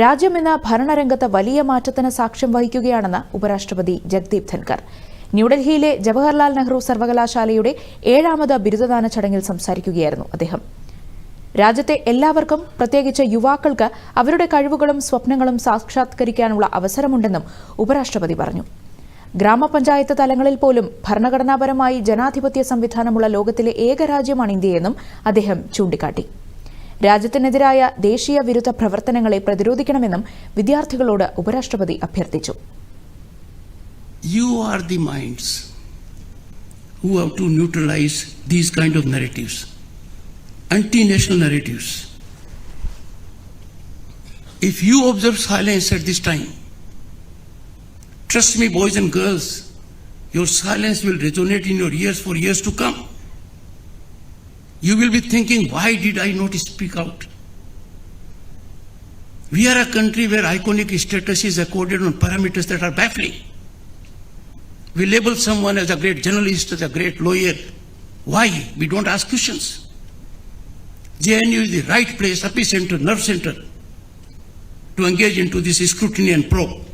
രാജ്യമെന്ന ഭരണരംഗത്ത് വലിയ മാറ്റത്തിന് സാക്ഷ്യം വഹിക്കുകയാണെന്ന് ഉപരാഷ്ട്രപതി ജഗ്ദീപ് ധൻകർ ന്യൂഡൽഹിയിലെ ജവഹർലാൽ നെഹ്റു സർവകലാശാലയുടെ ഏഴാമത് ബിരുദദാന ചടങ്ങിൽ സംസാരിക്കുകയായിരുന്നു അദ്ദേഹം. രാജ്യത്തെ എല്ലാവർക്കും പ്രത്യേകിച്ച് യുവാക്കൾക്ക് അവരുടെ കഴിവുകളും സ്വപ്നങ്ങളും സാക്ഷാത്കരിക്കാനുള്ള അവസരമുണ്ടെന്നും ഉപരാഷ്ട്രപതി പറഞ്ഞു. ഗ്രാമപഞ്ചായത്ത് തലങ്ങളിൽ പോലും ഭരണഘടനാപരമായി ജനാധിപത്യ സംവിധാനമുള്ള ലോകത്തിലെ ഏക രാജ്യമാണ് ഇന്ത്യയെന്നും അദ്ദേഹം ചൂണ്ടിക്കാട്ടി. രാജ്യത്തിനെതിരായ ദേശീയ വിരുദ്ധ പ്രവർത്തനങ്ങളെ പ്രതിരോധിക്കണമെന്നും വിദ്യാർത്ഥികളോട് ഉപരാഷ്ട്രപതി അഭ്യർത്ഥിച്ചു you are the minds who have to neutralize these kind of narratives, anti-national narratives. If you observe silence at this time, trust me, boys and girls, your silence will resonate in your ears for years to come. You will be thinking, why did I not speak out? We are a country where iconic status is accorded on parameters that are baffling. We label someone as a great journalist, as a great lawyer. Why? We don't ask questions. JNU is the right place, epicenter, nerve center to engage into this scrutiny and probe.